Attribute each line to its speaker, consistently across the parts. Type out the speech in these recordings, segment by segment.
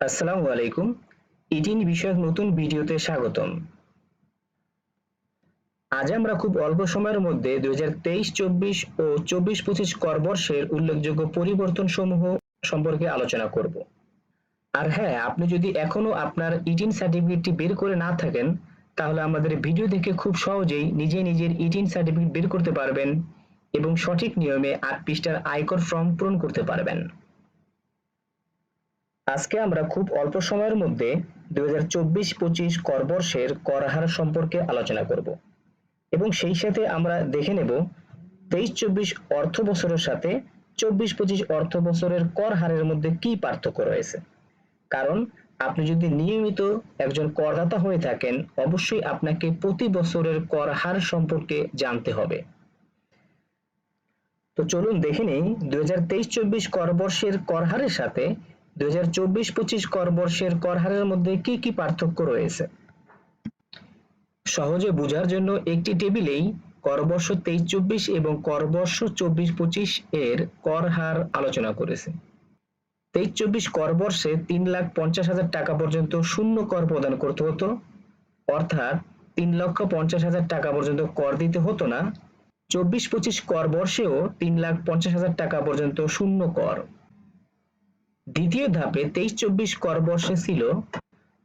Speaker 1: আসসালামু আলাইকুম। ইটিন বিষয়ক নতুন ভিডিওতে স্বাগতম। আজ আমরা খুব অল্প সময়ের মধ্যে দুই হাজার তেইশ, চব্বিশ ও চব্বিশ পঁচিশ করবর্ষের উল্লেখযোগ্য পরিবর্তন সমূহ সম্পর্কে আলোচনা করব। আর হ্যাঁ আপনি যদি এখনও আপনার ইটিন সার্টিফিকেটটি বের করে না থাকেন, তাহলে আমাদের ভিডিও দেখে খুব সহজেই নিজে নিজের ইটিন সার্টিফিকেট বের করতে পারবেন এবং সঠিক নিয়মে আট পৃষ্ঠার আয়কর ফর্ম পূরণ করতে পারবেন। আজকে আমরা খুব অল্প সময়ের মধ্যে দুই হাজার চব্বিশ পঁচিশ করবর্ষের কর হার সম্পর্কে আলোচনা করব। এবং সেই সাথে আমরা দেখে নেব তেইশ চব্বিশ অর্থ বছরের সাথে চব্বিশ পঁচিশ অর্থ বছরের কর হারের মধ্যে কি পার্থক্য রয়েছে। কারণ আপনি যদি নিয়মিত একজন করদাতা হয়ে থাকেন, অবশ্যই আপনাকে প্রতি বছরের কর হার সম্পর্কে জানতে হবে। তো চলুন দেখে নেই, দুই হাজার তেইশ চব্বিশ করবর্ষের কর হারের সাথে দুই হাজার চব্বিশ পঁচিশ করবর্ষের কর হারের মধ্যে কি কি পার্থক্য রয়েছে? সহজে বোঝার জন্য একটি টেবিলেই করবর্ষ তেইশ চব্বিশ এবং করবর্ষ চব্বিশ পঁচিশ এর কর হার আলোচনা করেছে। তেইশ চব্বিশ করবর্ষে তিন লাখ পঞ্চাশ হাজার টাকা পর্যন্ত শূন্য কর প্রদান করতে হতো, অর্থাৎ তিন লক্ষ পঞ্চাশ হাজার টাকা পর্যন্ত কর দিতে হতো না। চব্বিশ পঁচিশ কর বর্ষেও তিন লাখ পঞ্চাশ হাজার টাকা পর্যন্ত শূন্য কর দ্বিতীয় ধাপে তেইশ চব্বিশ কর বর্ষে ছিল,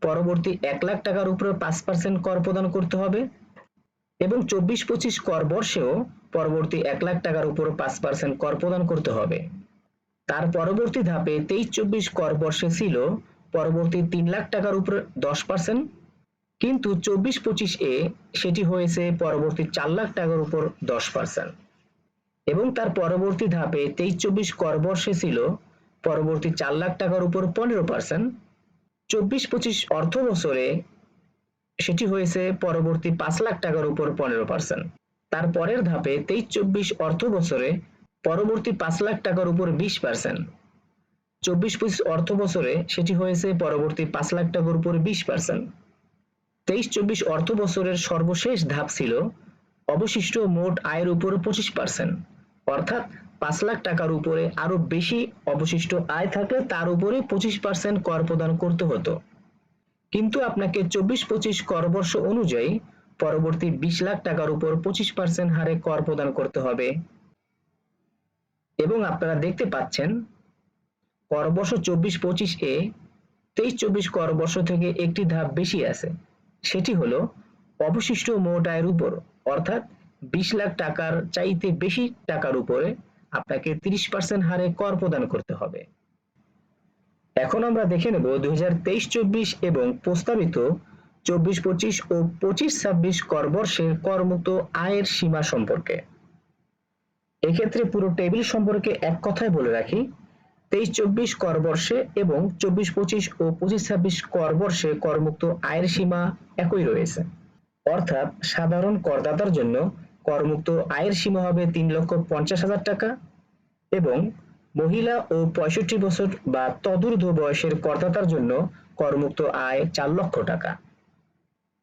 Speaker 1: পরবর্তী এক লাখ টাকার উপরে পাঁচ পার্সেন্ট কর প্রদান করতে হবে এবং চব্বিশ পঁচিশ কর বর্ষেও পরবর্তী এক লাখ টাকার উপর পাঁচ পার্সেন্ট কর প্রদান করতে হবে। তার পরবর্তী ধাপে তেইশ চব্বিশ কর বর্ষে ছিল, পরবর্তী তিন লাখ টাকার উপরে দশ পার্সেন্ট কিন্তু চব্বিশ পঁচিশ এ সেটি হয়েছে পরবর্তী চার লাখ টাকার উপর দশ পার্সেন্ট এবং তার পরবর্তী ধাপে তেইশ চব্বিশ কর বর্ষে ছিল পরবর্তী চার লাখ টাকার উপর পনেরো পার্সেন্ট। চব্বিশ পঁচিশ অর্থ বছরে সেটি হয়েছে পরবর্তী পাঁচ লাখ টাকার উপর পনেরো পার্সেন্ট। তার পরের ধাপে তেইশ চব্বিশ অর্থ বছরে পরবর্তী পাঁচ লাখ টাকার উপর বিশ পার্সেন্ট। চব্বিশ পঁচিশ অর্থ বছরে সেটি হয়েছে পরবর্তী পাঁচ লাখ টাকার উপর বিশ পার্সেন্ট। তেইশ চব্বিশ অর্থ বছরের সর্বশেষ ধাপ ছিল অবশিষ্ট মোট আয়ের উপর পঁচিশ পার্সেন্ট। অর্থাৎ পাঁচ লাখ টাকার উপরে আরও বেশি অবশিষ্ট আয় থাকলে তার উপরে পঁচিশ পার্সেন্ট কর প্রদান করতে হতো। কিন্তু আপনাকে চব্বিশ পঁচিশ কর বর্ষ অনুযায়ী পরবর্তী বিশ লাখ টাকার উপর পঁচিশ পার্সেন্ট হারে কর প্রদান করতে হবে। এবং আপনারা দেখতে পাচ্ছেন, কর বর্ষ চব্বিশ পঁচিশ এ তেইশ চব্বিশ কর বর্ষ থেকে একটি ধাপ বেশি আছে। সেটি হলো অবশিষ্ট মোট আয়ের উপর, অর্থাৎ বিশ লাখ টাকার চাইতে বেশি টাকার উপরে আপনাকে তিরিশ পার্সেন্ট হারে কর প্রদান করতে হবে। এখন আমরা দেখে নেব দুই হাজার তেইশ চব্বিশ এবং প্রস্তাবিত চব্বিশ পঁচিশ ও পঁচিশ ছাব্বিশ কর বর্ষের করমুক্ত আয়ের সীমা সম্পর্কে। এক্ষেত্রে পুরো টেবিল সম্পর্কে এক কথায় বলে রাখি, তেইশ চব্বিশ কর বর্ষে এবং চব্বিশ পঁচিশ ও পঁচিশ ছাব্বিশ কর বর্ষে করমুক্ত আয়ের সীমা একই রয়েছে। অর্থাৎ সাধারণ করদাতার জন্য করমুক্ত আয়ের সীমা হবে তিন লক্ষ পঞ্চাশ হাজার টাকা এবং মহিলা ও পঁয়ষট্টি বছর বা তদূর্ধ্ব বয়সের করদাতার জন্য করমুক্ত আয় চার লক্ষ টাকা।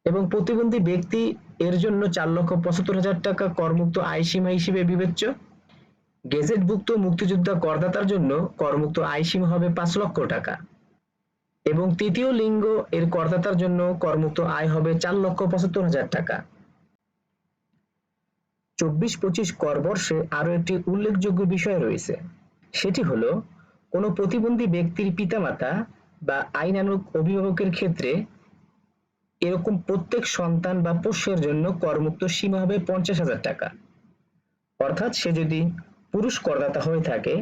Speaker 1: এবং প্রতিবন্ধী ব্যক্তি এর জন্য চার লক্ষ পঁচাত্তর হাজার টাকা করমুক্ত আয় সীমা হিসেবে বিবেচ্য। গেজেটভুক্ত মুক্তিযোদ্ধা করদাতার জন্য করমুক্ত আয় সীমা হবে পাঁচ লক্ষ টাকা। এবং তৃতীয় লিঙ্গ এর করদাতার জন্য করমুক্ত আয় হবে চার লক্ষ পঁচাত্তর হাজার টাকা। চব্বিশ পঁচিশ কর বর্ষে আরও একটি উল্লেখযোগ্য বিষয় রয়েছে। সেটি হলো, কোনো প্রতিবন্ধী ব্যক্তির পিতামাতা বা আইনানুক অভিভাবকের ক্ষেত্রে এরকম প্রত্যেক সন্তান বা পোষ্যের জন্য করমুক্ত সীমা হবে পঞ্চাশ হাজার টাকা। অর্থাৎ সে যদি পুরুষ করদাতা হয়ে থাকে,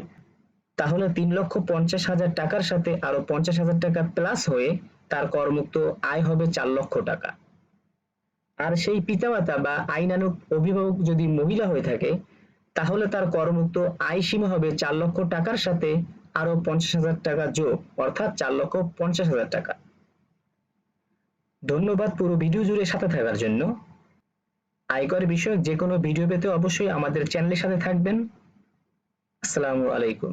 Speaker 1: তাহলে তিন লক্ষ পঞ্চাশ হাজার টাকার সাথে আরও পঞ্চাশ হাজার টাকা প্লাস হয়ে তার করমুক্ত আয় হবে চার লক্ষ টাকা। আর সেই পিতামাতা বা আইনানুগ অভিভাবক যদি মহিলা হয়ে থাকে, তাহলে তার করমুক্ত আয় সীমা হবে চার লক্ষ টাকার সাথে আরও পঞ্চাশ হাজার টাকা যোগ, অর্থাৎ চার লক্ষ পঞ্চাশ হাজার টাকা। ধন্যবাদ পুরো ভিডিও জুড়ে সাথে থাকার জন্য। আয়কর বিষয়ক যে কোনো ভিডিও পেতে অবশ্যই আমাদের চ্যানেলের সাথে থাকবেন। আসসালামু আলাইকুম।